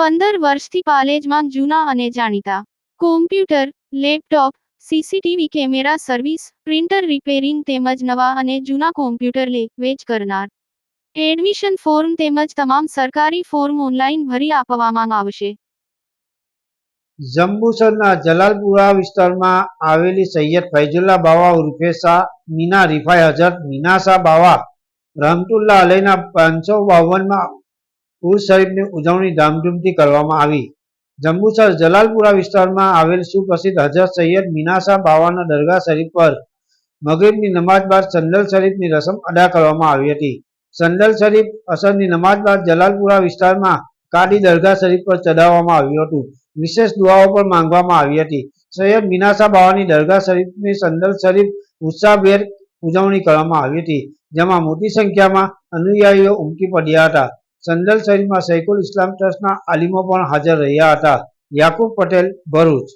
પંદર વર્ષથી પાલેજમાં જૂના અને જાણીતા. Computer laptop CCTV camera service printer repairing તેમજ નવા અને જૂના કોમ્પ્યુટર લે, વેચ કરનાર. એડમિશન ફોર્મ તેમજ તમામ સરકારી ફોર્મ ઓનલાઈન ભરી આપવામાં આવશે. જંબુસરના જલાલપુરા વિસ્તારમાં આવેલી સૈયદ ફૈઝુલ્લા બાવા ઉર્ફે શાહ મીના રિફાઈ હજરત મીનાસા બાવા રહમતુલ્લા અલયના પાંચસો બાવનમાં ઉર્સ શરીફની ઉજવણી ધામધૂમથી કરવામાં આવી. જંબુસર જલાલપુરા વિસ્તારમાં આવેલ સુપ્રસિદ્ધ હજરત સૈયદ મીનાસા બાવાના દરગાહ શરીફ પર મગરીબની નમાજ બાદ સંદલ શરીફની રસમ અદા કરવામાં આવી હતી. સંદલ શરીફ અસરની નમાજ બાદ જલાલપુરા વિસ્તારમાં કાડી દરગાહ શરીફ પર ચડાવવામાં આવ્યું હતું. વિશેષ દુઆઓ પણ માંગવામાં આવી હતી. સૈયદ મીનાસા બાવાની દરગાહ શરીફની સંદલ શરીફ ઉત્સાહભેર ઉજવણી કરવામાં આવી હતી, જેમાં મોટી સંખ્યામાં અનુયાયીઓ ઉમટી પડ્યા હતા. સંદલ શરીફમાં સૈકુલ ઇસ્લામ ટ્રસ્ટના આલિમો પણ હાજર રહ્યા હતા. યાકુબ પટેલ ભરૂચ.